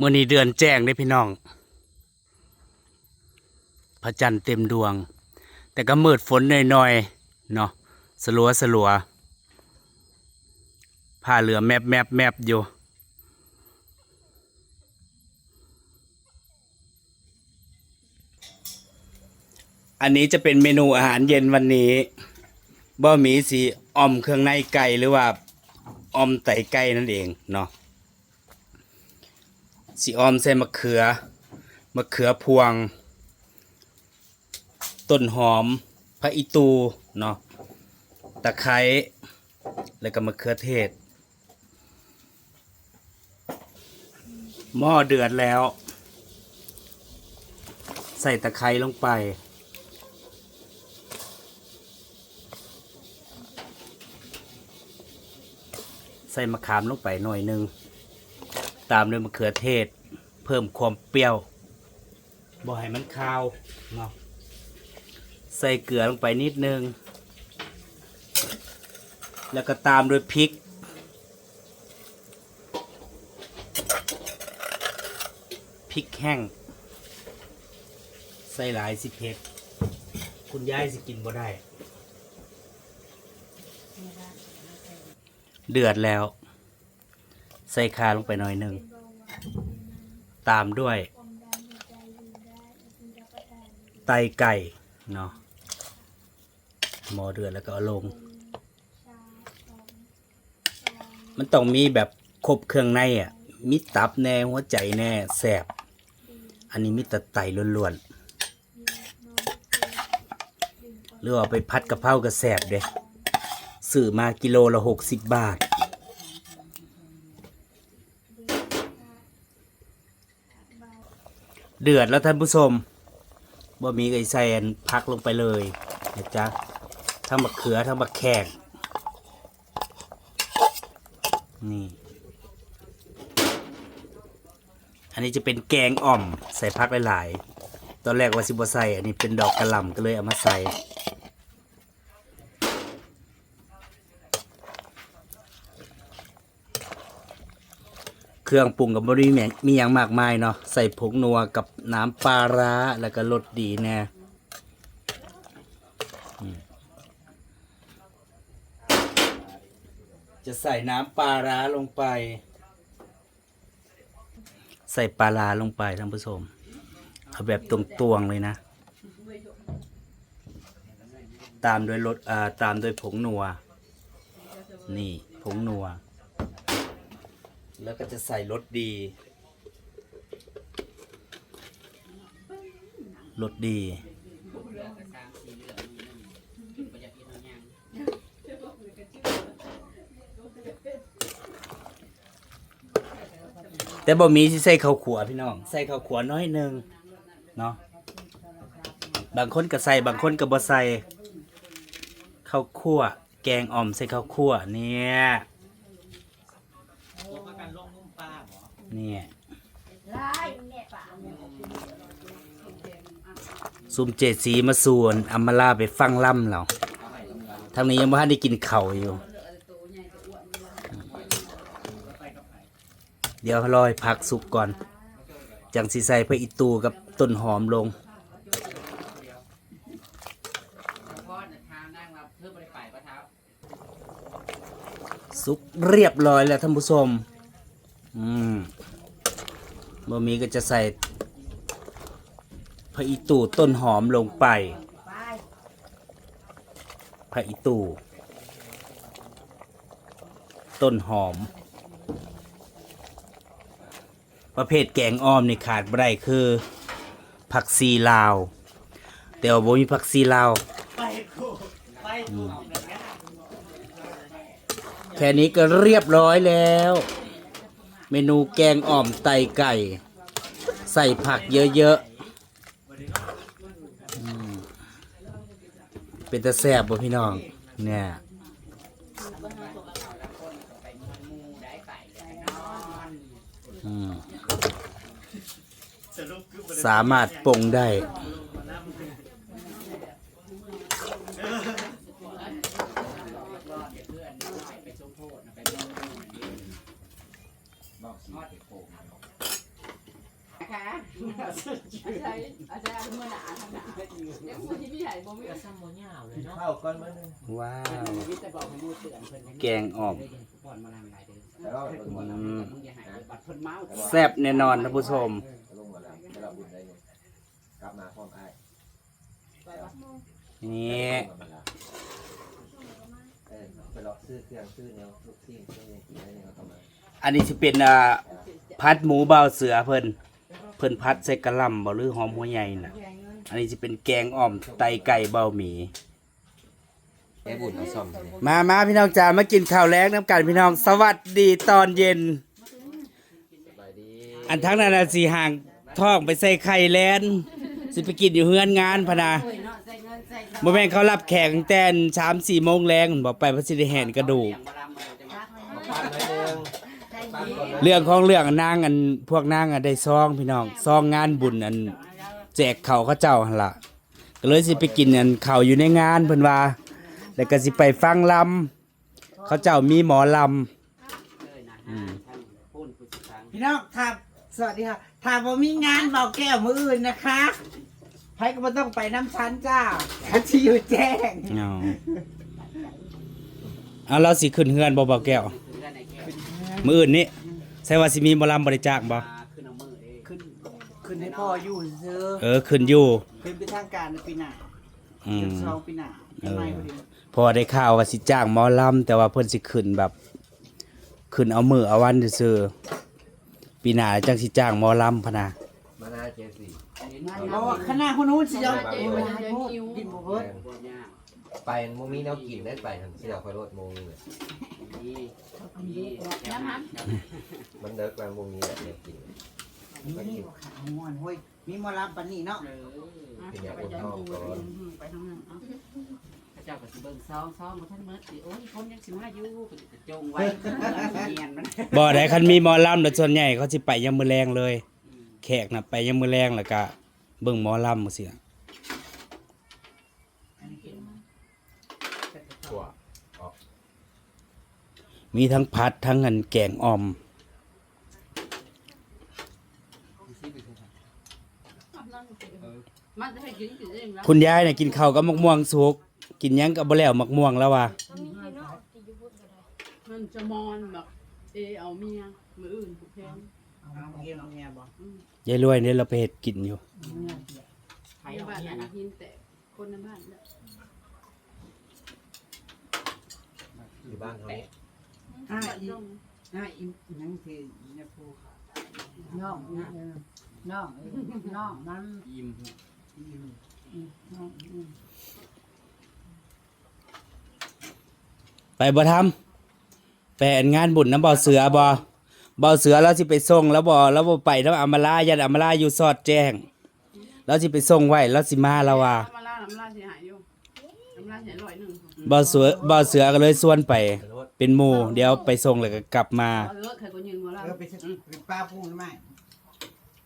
เมื่อนี้เดือนแจ้งได้พี่น้อง พระจันทร์เต็มดวง แต่ก็มืดฝนหน่อยๆเนาะสลัวสลัวผ้าเหลือแมบแมบแมบอยู่อันนี้จะเป็นเมนูอาหารเย็นวันนี้บ่หมีสีออมเครื่องในไก่หรือว่าออมไตไก่นั่นเองเนาะ สีออมใส่มะเขือ มะเขือพวง ต้นหอมพระอิตูเนาะตะไคร้แล้วก็มะเขือเทศ หม้อเดือดแล้ว ใส่ตะไคร้ลงไป ใส่มะขามลงไปหน่อยหนึง ตามด้วยมะเขือเทศ เพิ่มความเปรี้ยวบ่ให้มันคาวเนาะใส่เกลือลงไปนิดนึง แล้วก็ตามด้วยพริก พริกแห้ง ใส่หลายสิเผ็ดคุณยายสิกินบ่ได้ เดือดแล้ว ใส่คาลงไปหน่อยหนึ่ง ตามด้วย ไตไก่เนาะหมอเดือดแล้วก็ลง มันต้องมีแบบครบเครื่องในอะมีตับแน่หัวใจแน่แสบ อันนี้มีแต่ไตล้วนๆหรือเอาไปพัดกะเพรากระแสบเด้ซื้อมากิโลละหกสิบบาท เดือดแล้วท่านผู้ชมบ่มีไก่แซนพักลงไปเลยนะจ๊ะทั้งมะเขือทั้งมะแขกนี่ อันนี้จะเป็นแกงอ่อมใส่พักหลายๆ ตอนแรกว่าสิบใส่อันนี้เป็นดอกกระหล่ำก็เลยเอามาใส่ เครื่องปรุงกับบริมีมีอย่างมากมายเนาะใส่ผงนัวกับน้ำปลาร้าแล้วก็รสดีแน่จะใส่น้ำปลาร้าลงไป ใส่ปลาร้าลงไปท่านผู้ชมเอาแบบตวงๆเลยนะ ตามด้วยรสตามด้วยผงนัว นี่ผงนัว แล้วก็จะใส่รสดีรสดี แต่บ่มีที่ใส่ข้าวขัวพี่น้อง ใส่ข้าวขัวน้อยหนึ่งเนาะบางคนก็ใส่บางคนก็บ่ใส่ข้าวคั่ว แกงอ่อมใส่ข้าวคั่วเนี่ย เนี่ยซุมเจ็ดสีมาส่วนอัมมาลาไปฟังล่ำเราทางนี้ยังไม่ทันได้กินเข่าอยู่ เดี๋ยวรอยผักสุกก่อน จังสีใส่พระอิตูกับต้นหอมลงสุกเรียบร้อยแล้วท่านผู้ชม อืม บะหมี่ก็จะใส่พะอิตูต้นหอมลงไปพะอิตูต้นหอม ประเภทแกงอ้อมนี่ขาดไม่ได้คือ ผักซีลาว แต่ว่าบ่มีผักซีลาวแค่นี้ก็เรียบร้อยแล้ว เมนูแกงอ่อมไตไก่ ใส่ผักเยอะๆอืมเป็นตะแซบบ่พี่น้อง เนี่ยอืมสามารถปรุงได้ เนะคะอาจารย์อาจารย์มือหนาทำหนาเดี๋ยวคนที่พี่ใหญ่บ่มีก็ซ้ำโมยาวเลยเนาะข้าก่อนมาหนึ่งว้าว วิทย์จะบอกให้มูเตือนเพิ่นแกงอ่อม บ่อนมาลำหลายเดือนแต่เราลงมาแล้วมึงอย่าหายบัดเพิ่นเมาแซ่บแน่นอนท่านผู้ชม ลงมาแล้วแต่เราบุญได้เนี่ยกลับมาพร้อมไอ้นี่ เออไปรอซื้อเครื่องซื้อแนวลูกทีมซื้อเนี่ยกินได้เนี่ยเขาทำมา อันนี้สิเป็นอ่าพัดหมูเบาเสือเพิ่นเพิ่นพัดใส่กะหล่ำบ่หรือหอมหัวใหญ่น่ะ อันนี้จะเป็นแกงอ่อมไตไก่เบาหมีไอ้บุญเอาซ่อมมามาพี่น้องจ๋ามากินข้าวแล้งน้ำกันพี่น้องสวัสดีตอนเย็นสบายดีอันทั้งนั้นน่ะสีห่างท้องไปใส่ไข่แลนสิไปกินอยู่เฮือนงานพะนาบ่แม่นเขารับแขกตั้งแต่สามสี่โมงแรงบอกไปพระสิได้แห่นกระดูก มาปั้นไว้หนึ่งปั้นก่อนนะ เรื่องของเรื่องนางอันพวกนางอันได้ซองพี่น้องซองงานบุญอันแจกเขาวเขาเจ้าหั่นล่ะก็เลยสิไปกินอันเขาวอยู่ในงานเพิ่นว่า แล้วก็สิไปฟังลำเขาเจ้ามีหมอลำอืมพี่น้องครับสวัสดีค่ะถ้าผมมีงานเบาแก้วมืออื่นนะคะไผก็ไม่ต้องไปน้ำชั้นจ้าคันที่อยู่แจ้งเอาเอาเราสิขึ้นเฮือนบ่เบาแก้วมื้ออื่นนี้ ใช่ว่าสิมีหมอลำบริจาคบ่ขึ้นเอามือเองขึ้นขึ้นให้พ่ออยู่ซื้อเออขึ้นอยู่ขึ้นไปทางการในปีหน้าอืเดือมนสองปีหน้ายังไงพอดีพอได้ข่าวว่าสิจ้างหมอลำแต่ว่าเพิ่นสิขึ้นแบบ ขึ้นเอามือเอาวันซื่อๆปีหน้าจังสิจ้างหมอลำพะนะมาหน้าเจสี่เพราะว่าคณะคนนู้นสิยอมเจ๊กินมันให้จะพูดหิวกินบ่เพิ่นบ่ยาก ไปโมมีแนวกินได้ไปทางเสี่ยวคอยรถโมงเลยนี่นี่น้ำมันมันเดิกไปโมมีแหละแนวกินนี่บ่ขาม่วนเฮ้ยมีหมอลำปานนี้เนาะเออไปทางนั้นพระเจ้าก็สิเบิ่งซองซองบ่ทันหมดสิโอ้ยคนยังสิมาอยู่ก็จะจงไว้เงียนมันบ่ได้คันมีหมอลำแต่ส่วนใหญ่เขาสิไปยามมื้อแรงเลย แขกน่ะไปยามมื้อแรงแล้วก็เบิ่งหมอลำจังซี่ มีทั้งพัดทั้งอันแกงอ่อมมันจะให้กินกินเองแล้วคุณยายน่ะกินข้าวกับมะม่วงสุก กินหยังก็บ่แล้วมะม่วงแล้วว่ะมันจะมอนแบบเอเอาเมียมืออื่นผูกแขนเอาเกี่ยวกับเมียบ่ยายรวยเนี่ยเราไปเฮ็ดกินอยู่ไทยบ้านอันนี้แต่คนในบ้านเนี่ยอยู่บ้านเขานี้ อ่าอีอ่าอีนั่นคือเนี่ยผู้น้องนะเออน้องเออน้องมันยิ้มน้องอืมไปบ่ทำไปอันงานบุญน้ำบ่อเสือบ่บ่อเสือเราสิไปส่งแล้วบ่แล้วบ่ไปแล้วอำมาลายันอำมาลาอยู่สอดแจ้งเราสิไปส่งไว้แล้วสิมาแล้วว่า น้ำลาน้ำลาเสียหายอยู่น้ำลาเสียร้อยหนึ่งบ่อเสือบ่อเสือก็เลยส่วนไปรถ เป็นหมู่เดี๋ยวไปส่งแล้วก็กลับมา เออเคยก็ยืนมาลาเออไปซื้อไปป้าพูดไหม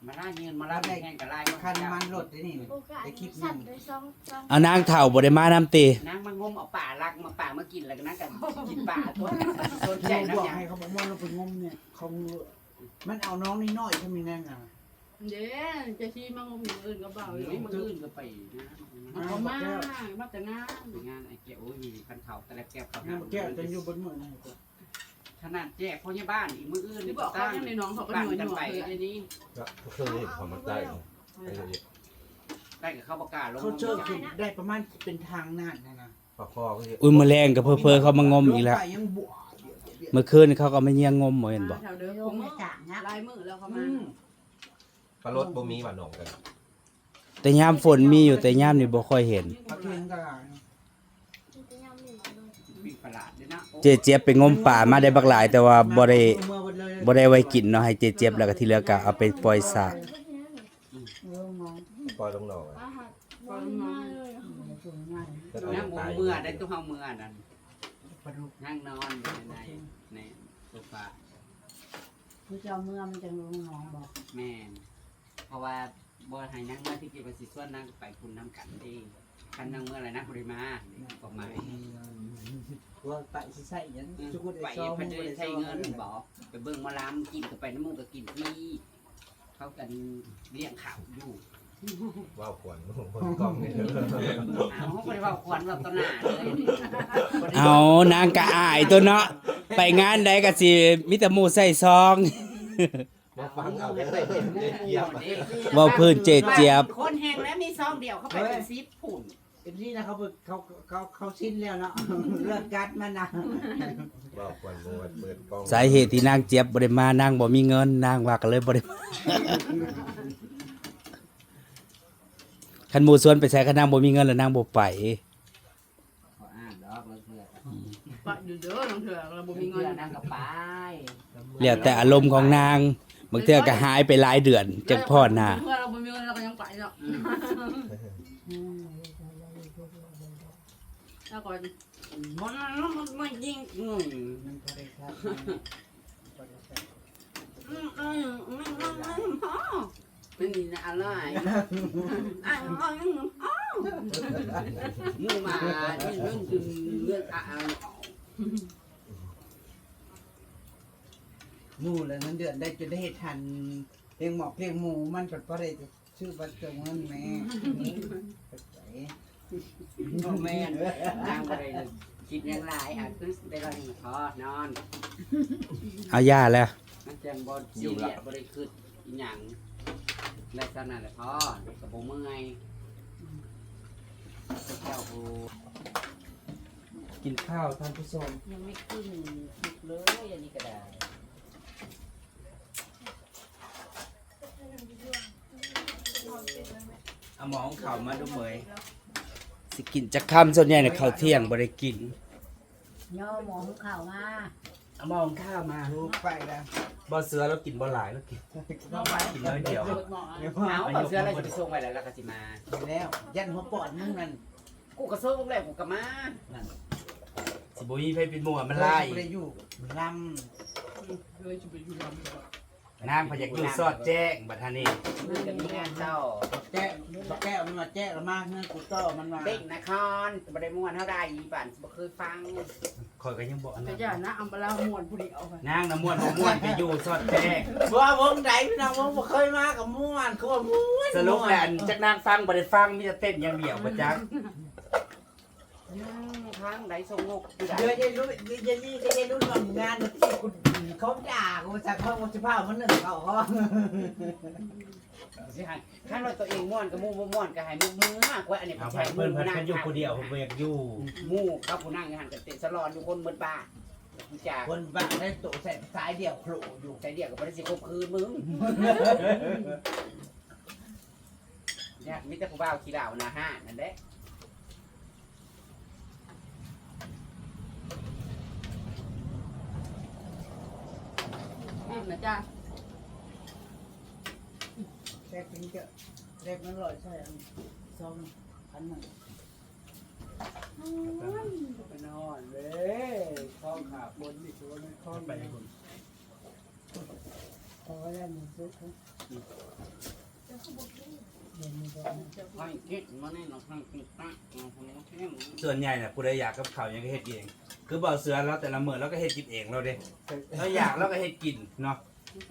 มาลายืนมาลาแห้งกับลายคันมันรถได้นี่โอกาสไอ้คลิปสั่นึนงไปสองสองเอานางเฒ่าบ่ได้มานํตินางมางมเอาป่าลักมาป่ามากินแล้วก็นั่งกันกินป่าตัวสนใจใจน้ำบอกยาให้เขาบอกว่าเราไปงมเนี่ยเขามันเอาน้องนี่น้อยเขามีแน่นอะ เด้จะชี้มางมอย่างอื่นก็เบาอยู่มืออื่นก็ไปนะเอามามาแต่งานงานไอ้เกี่ยวมีพันเข่าแต่ละแก้วเขาน้ำแก้วจะอยู่บนมือนี่ขนาดแจกพ่อยี่บ้านอีกมืออื่นนี่บอกเขาในน้องเขาก็หน่วยกันไปไอ้นี่ก็เคยเห็นความมันได้เนาะไอ้เด็กได้กับเขาประกาศลงเขาเจอคือได้ประมาณเป็นทางน่านนะนะปลาคอก็เยอะอุ้ยมื้อแรงก็เพ้อๆเขามางมอีกแล้วไปยังบวเมื่อคืนเขาก็มาเยี่ยงงมบ่เห็นบ่แถวเดิมโยผมไม่ต่างนะลายมือแล้วเขาอืมาม ปลารถโมมีหวานหนองกันแต่ยามฝนมีอยู่แต่ยามนี่บ่ค่อยเห็นเขาเทียงก็มันจะยำหนึ่งเลยมีประหลาดด้วยนะเจเจี๊ยบไปงมป่ามาได้บักหลายแต่ว่าบ่ได้เมื่อวันเลยบ่ได้ไว้กินเนาะให้เจเจี๊ยบแล้วก็ที่เหลือก็เอาไปปล่อยสระเพื่อนที่นั่นเออมองปล่อยลงหนองอาหารบอลมาเลยในช่วงนั้นก็นั่งตายเมื่อได้ตู้เฮาเมื่อนั่นปลาดุกนั่งนอนในในโซฟาผู้เจ้าเมื่อมันจะรู้น้องบอกแม่เพ ราะว่าบ่ให้นั่งมาที่เกี่ยวกับสิส่วนนั่งไปคุณน้ำกันเองคันนั่งเมื่อไรนะปริมาก็หมายว่าไปสิใส่ยันจุกได้ไปซองเพิ่นจะใช้เงินบอกไปเบิ่งมาลำกินก็ไปน้ำมูกก็กินที่เขาเขากันเลี้ยงข่าวอยู่ว้าวขวัญคนกล้องนี่เด้อเอาเขาไปว่าควันว่าตนาเลยเอานางกะอายตัวเนาะไปงานใดก็สิมีแต่หมู่ใส่ซอง มาฟังเอาเด้อเยียบเว้าพื้นเจดเจี๊ยบ คนแห้งแล้วมีซองเดียวเขาไปเป็นซิปผุ่นเป็นที่นะเขาเขาเขาเขาสิ้นแล้วเนาะ เลิกกัดมันนะว้าวขวัญมวดเปิดกล้องสาเหตุที่นางเจี๊ยบบ่ได้มานางบ่มีเงินนางว่าก็เลยบ่ได้มาคันหมู่สวนไปใส่คันนางบ่มีเงินแล้วนางบ่ไป ขออ่านดอกเราเถื่อปะอยู่เด้อน้องเถื่อเราบ่มีมีเงิเงินนนั่งกับไปแล้วแต่อารมณ์ของนาง บางเทื่อก็หายไปหลายเดือนจักพอหน้าเพื่อเราบ่มีเงินเราก็ยังไปเนาะแล้วก็มันมันมันยิงอืมอืมอืมอืมอืมอืมพ่อเป็นนี่นะอะไรอะอ๋อยังอ๋อมึงมาที่เรื่องจึงเรื่องอะ อะหมูแล้วนั้นเดือนได้จะได้ทันเพียงหมอกเพียงหมูมันก็บ่ได้ชื่อบัตรเติมเงินแม่ไปโอ้แม่นนางบ่ได้คิดอยังไรอะคือได้รอยหนึ่งพอนอน เอาย่าแล้วมันจังบ่ซีเรียสบ่ได้คิดอีหยังและสนั่นแหละพอกับบ่เมื่อยเจ้าผู้กินข้าวท่านผู้ชมยังไม่ขึ้นสุกเลยอันนี้ก็ได้ เอาหมองข้าวมาดูเหมยสิกินจักค่ำส่วนใหญ่เนี่ยข้าวเที่ยงบ่ได้กิน ย่อหมอหุงข้าวมาเอาหมองข้าวมาลูกไปแล้วบ่เสือแล้วกินบ่หลายแล้วกินเราไปกินน้อยเดียวหมอเอาเอาเสื้ออะไรจะไปส่งไว้แล้วแล้วก็สิมา ไปแล้ว ยันหัวปอดมึงนั่นกูก็ส่งแล้วกูก็มาสิบ่มีไผเป็นหมู่อะมันไล่ไปอยู่ลเลยจะไปอยู่ลำนา งพอยากอยู่ซอดแจ้งบัดท่านี้มันจะมีงานเจ้าำแจ้บักแก้วมันมาแจ้ละมากเงินกูต่อมันมาเด็กนครบ่ได้ม่วนเท่าใดอีป่านบ่เคยฟังข่อยก็ยังบ่อันแต่นั้นย่านะอัมบลาม่วนผู้เดียวไปนางน้ำม่วนบ่ม่วนไปอยู่ซอดแจ้งว่าวงใดพี่น้องวงบ่เคยมากับม่วนเขาว่าม่วนสรุปแล้วอันจักนางฟังบ่ได้ฟังมีแต่เต้นอย่างเดียวบ่จัก ทางใดส่งงกอยู่ใดเดี๋ยวจะรู้เดี๋ยวจะนี่จะได้รู้ทำงานที่กูเขาด่ากูจากเขาจะพามันหนึ่งเขาเขาสิให้คันว่าตัวเองม่วนก็มู่บ่ม่วนก็ให้มู่มือมากกว่าอันนี้เอาบ่ไปใช่เพิ่นเพิ่นนั่เพิ่นอยู่ผู้เดียวเพิ่นบ่อยากอยู่หมู่เขาผู้นั่งอยู่หั่นก็เตะสลอนอยู่คนเบิดบ้านกูจากคนบ้านได้โตใส่สายเดียวโผล่อยู่ใจเดียวก็บ่ได้สิคบคืนมึงเนี่ยมีแต่ผู้บ่าวขี้เหล้าหน้าห้านนั่นแหละ นี่นะจ้าแรกเป็นเจอแรกมันลอยใช่ซ้อมพันหนึ่งไปนอนเลยท้องขาบนนี่ตัวนี้ท้องไปไปคนพอแล้วมันซื้อเขาเดี๋ยวมันก็ไม่คิดมาแน่นอนทางกินตั้งเอาทำมาแค่หมูส่วนใหญ่น่ะผู้ใดอยากกับข้าวหยังก็เฮ็ดเอง คือบ่เสือแล้วแต่ละมื้อเราก็เฮ็ดกินเองเราเด้เราอยากเราก็เฮ็ดกินเนาะ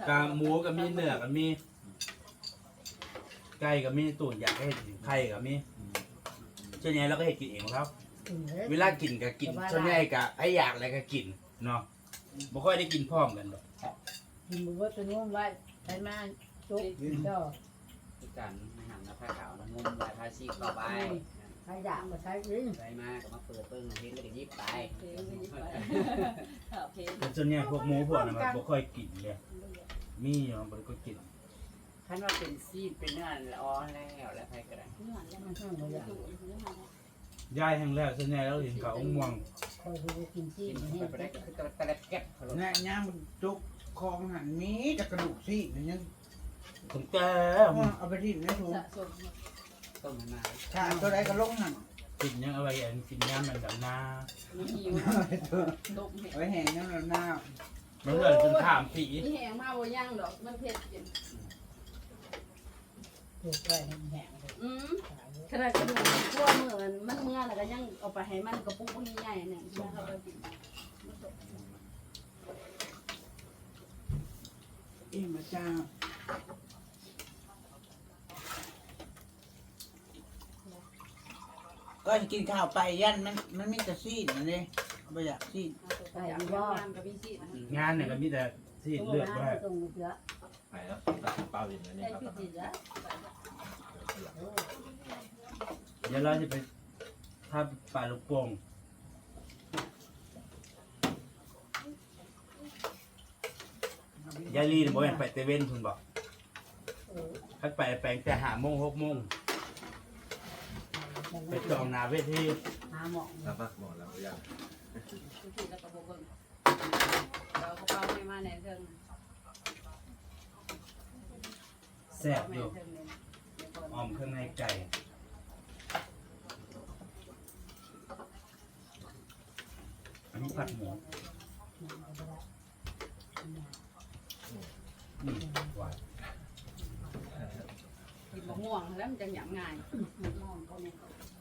กาหมูก็มีเนื้อก็มี ไก่ก็มีตุ๋นอยากให้เฮ็ดกินไข่ก็มีส่วนใหญ่เราก็เฮ็ดกินเองของเราเวลากินก็กินส่วนใหญ่ก็ไอ้อยากอะไรก็กินเนาะบ่ค่อยได้กินพร้อมกันดอกกินบุบตัวนู้นไว้ใช้มาจุกเจ้าคือกันอาหารน้ำผ้าขาวน้ำงมลายผ้าซีกต่อไป ใช้ด่างก็ใช้ลิ้นใส่มาก็มาเปิดเปิ้งเห็นก็ได้ยิบไปแต่ส่วนใหญ่พวกหมูพวกนั้นมันบ่ค่อยกินเลยมีอยู่มันบ่ได้ก็กินคันว่าเป็นซีดเป็นเนื้ออ่อนแล้วแล้วใครก็ได้มันข้างหัวอย่างยายแห้งแล้วส่วนใหญ่เราเห็นเขาม่วงคอยดูกินจี้กินนี่ไปได้ก็คือตะเล็บแก๊บเขาลงเนี่ยย่างมันจุกคองหันมีแต่กระดูกซี่มันยังถึงแก่เอาไปทิ้งนะถูกสะสม ต้มให้มาถ้าตัวใดก็ลงหันกินยังเอาไว้อันกินยามมันแบบหน้ามันหิวตกเห็ดไว้แห้งน้ำหน้ามันเหมือนเป็นถามผีนี่แห้งมากบ่ย่างดอกมันเผ็ดกินเผ็ดไปแห้งอืมขนาดกระดูกขั้วมือมันมันเมื่อแล้วก็ยังเอาไปให้มันกระปุกพวกนี้ใหญ่เนี่ยมันเอาไปกินเอ็มาจ้า ก็กินข้าวไปยันมันมันมีแต่ซีดนั่นเองไม่อยากซีดไปดีว่ากับพี่สิงานเนี่ยก็มีแต่ที่เลือกว่าตรงเสือไปแล้วเป้าดินอันนี้ได้ครับพี่สิละเดี๋ยวเราจะไปทำปลาลูกโป่งยายลีนบอกว่าไปเตเว่นคุณบอกถ้าไปแปลงแต่หาโมงหกโมง ไปจองหนาเวทีหาหมอรับปักหมดแล้วยังพี่สิแล้วก็บอกว่าเราก็เป้าให้มาในเรื่องแซ่บอยู่ออมเครื่องในไก่อันนี้ผัดหมูอืมหวานกินมะม่วงแล้วมันจะหยำง่ายมะม่วงเขาเนี่ยกินมะม่วง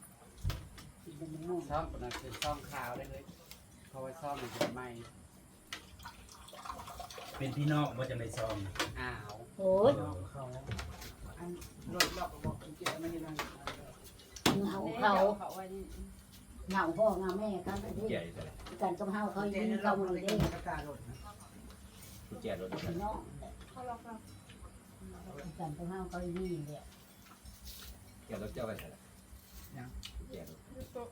ซ่อมนะคือซ่อมขาวได้เลยเพราะว่าซ่อมมันจะไหม้เป็นพี่น้องว่าจะไม่ซ้อมนะอ้าวโอ้ยเข้าแล้วอันรถล็อกบอกเกี่ยวไม่ได้เหงาเขาเหงาพ่อเหงาแม่กันไอ้ที่แก่ใส่กันกับเฮาเขาเจยินงเราเขาเลเลยยกิเด้นกระตาหล่นนะกุญแจรถพี่น้องเขาล็อกเรากันกับเฮาเขายิงเนี่ยแก่รถเจ้าไปใส่แก่รถดูโต๊ะ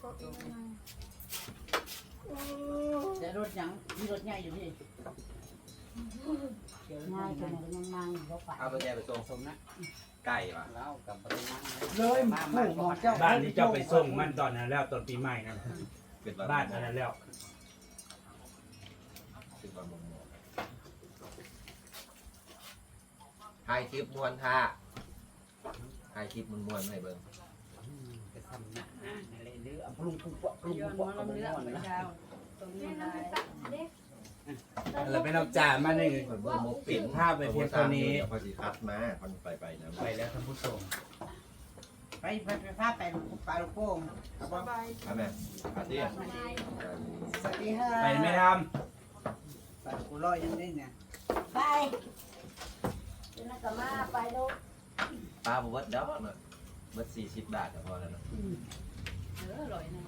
โต๊ะอีกหน่อยแต่รถยังมีรถใหญ่อยู่นี่ง่ายจังเลยยังนั่งอยู่ป่าเอาตัวแกไปส่งสมนะไก่ป่ะแล้วกับบริมาณเลยผู้มอเจ้าบ้านนี้เจ้าไปส่งมันตอนนั้นแล้วตอนปีใหม่นะเป็นบ้านอันนั้นแล้วถ่ายคลิปมวนท่าถ่ายคลิปมันมวนให้เบิ่งำนักอะไรเรื่อปรุงปรุงปรุงปรุงปรุงลำเลือปรุงปนะเช้าตรงนี้แม่ได้น้ำไปตักเราไปเอาจ่ามาหนึ่งเหมือนเบิ่งมุกปิ่นภาพไปเพียงเท่านี้พอดีคัดมาคนไปไปนะไปแล้วท่านผู้ชมไปไปไปพาไปปลาลูกโป่งครับสบายมาแม่อาเตี้สวัสดีค่ะไปไม่ทปลากูลอยยังได้เนี่ยไปเดี๋ยวนักกมาไปดูกปลาบวชด้อเนาะ เบิดสี่สิบบาทก็พอแล้วเนาะ เอออร่อยนะ